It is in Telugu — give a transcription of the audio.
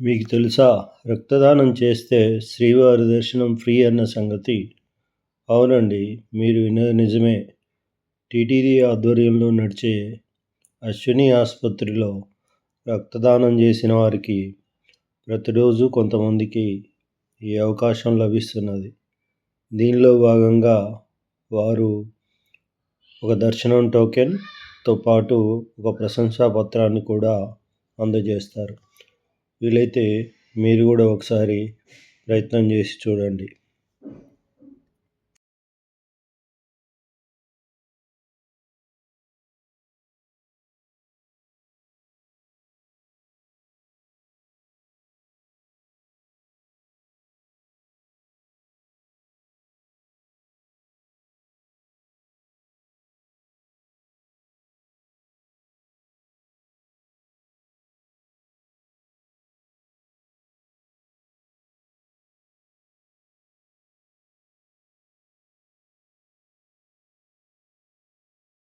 మీకు తెలుసా రక్తదానం చేస్తే శ్రీవారి దర్శనం ఫ్రీ అన్న సంగతి? అవునండి మీరు విన్నది నిజమే. టీటీడీ ఆధ్వర్యంలో నడిచే అశ్విని ఆసుపత్రిలో రక్తదానం చేసిన వారికి ప్రతిరోజు కొంతమందికి ఈ అవకాశం లభిస్తున్నది. దీనిలో భాగంగా వారు ఒక దర్శనం టోకెన్తో పాటు ఒక ప్రశంసా పత్రాన్ని కూడా అందజేస్తారు. వీలైతే మీరు కూడా ఒకసారి ప్రయత్నం చేసి చూడండి.